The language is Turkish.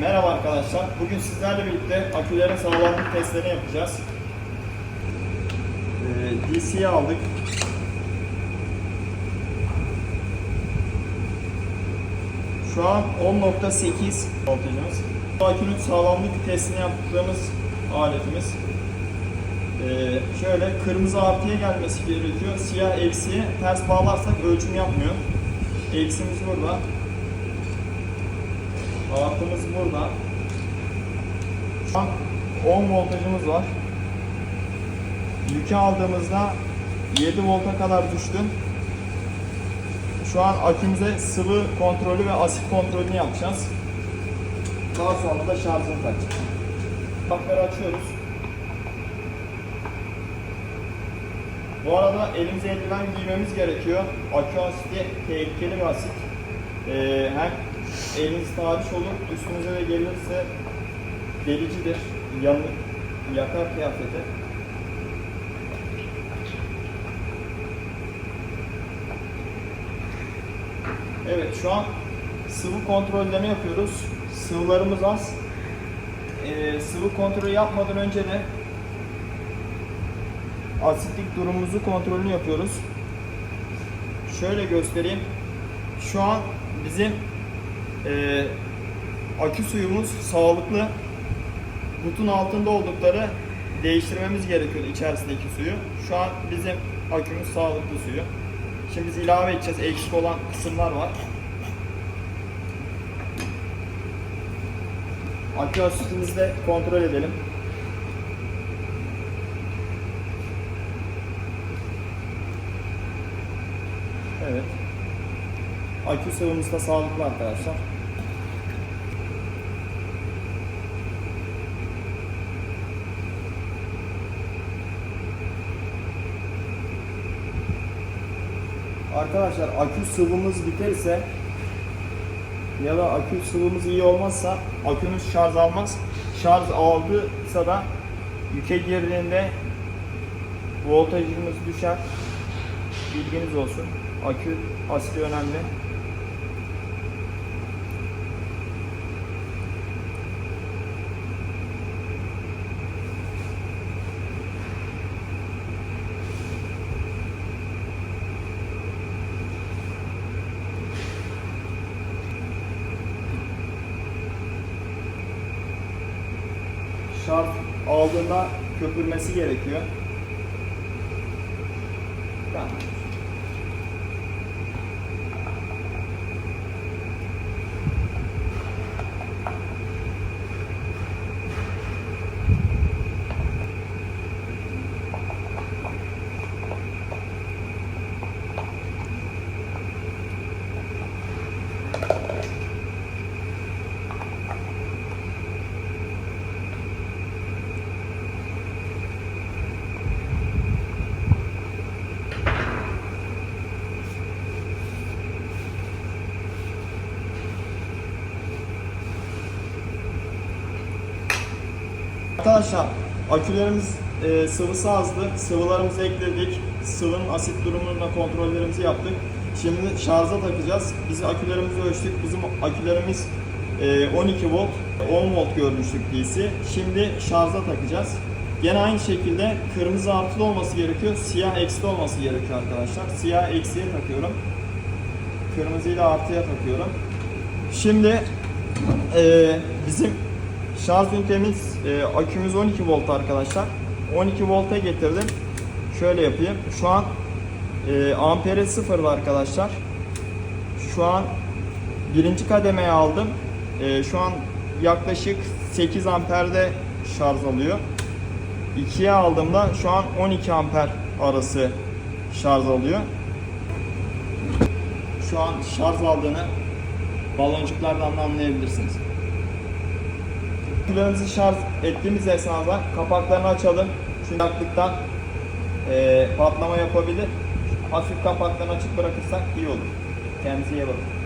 Merhaba arkadaşlar. Bugün sizlerle birlikte akülerin sağlamlık testlerini yapacağız. Ee, DC'yi aldık. Şu an 10.8 voltajımız. Bu akünün sağlamlık testini yaptığımız aletimiz. Ee, şöyle kırmızı artıya gelmesi gerekiyor. Siyah eksiye ters bağlarsak ölçüm yapmıyor. Eksimiz burada. Artımız burada. Şu an 10 voltajımız var. Yükü aldığımızda 7 volta kadar düştü. Şu an akümüze sıvı kontrolü ve asit kontrolünü yapacağız. Daha sonra da şarjını takacağız. Kapları açıyoruz. Bu arada elimize eldiven giymemiz gerekiyor. Akü asiti tehlikeli bir asit. Ee, hem eliniz tahriş olur, üstünüze de gelirse delicidir. Yanık, yakar kıyafeti. Evet şu an sıvı kontrollerini yapıyoruz. Sıvılarımız az. Ee, sıvı kontrolü yapmadan önce de asitlik durumumuzu kontrolünü yapıyoruz. Şöyle göstereyim. Şu an bizim e, akü suyumuz sağlıklı. Butun altında oldukları değiştirmemiz gerekiyor içerisindeki suyu. Şu an bizim akümüz sağlıklı suyu. Şimdi biz ilave edeceğiz. Eksik olan kısımlar var. Akü asitimizi de kontrol edelim. Evet. Akü sıvımız da sağlıklı arkadaşlar. Arkadaşlar akü sıvımız biterse ya da akü sıvımız iyi olmazsa akümüz şarj almaz. Şarj aldıysa da yüke girdiğinde voltajımız düşer. Bilginiz olsun. Akü asidi önemli. Şarj aldığında köpürmesi gerekiyor. Tamam. Arkadaşlar akülerimiz e, sıvısı azdı. Sıvılarımızı ekledik. Sıvının asit durumunda kontrollerimizi yaptık. Şimdi şarja takacağız. Biz akülerimizi ölçtük. Bizim akülerimiz e, 12 volt, 10 volt görmüştük DC. Şimdi şarja takacağız. Gene aynı şekilde kırmızı artılı olması gerekiyor. Siyah eksi olması gerekiyor arkadaşlar. Siyah eksiye takıyorum. Kırmızıyı da artıya takıyorum. Şimdi e, bizim Şarj ünitemiz, e, akümüz 12 volt arkadaşlar. 12 volta getirdim. Şöyle yapayım. Şu an e, amperi sıfırda arkadaşlar. Şu an birinci kademeye aldım. E, şu an yaklaşık 8 amperde şarj alıyor. 2'ye aldığımda şu an 12 amper arası şarj alıyor. Şu an şarj aldığını baloncuklardan da anlayabilirsiniz. Akülerimizi şarj ettiğimiz esnada kapaklarını açalım. Çünkü yaktıktan e, patlama yapabilir. Hafif kapaklarını açık bırakırsak iyi olur. Kendinize iyi bakın.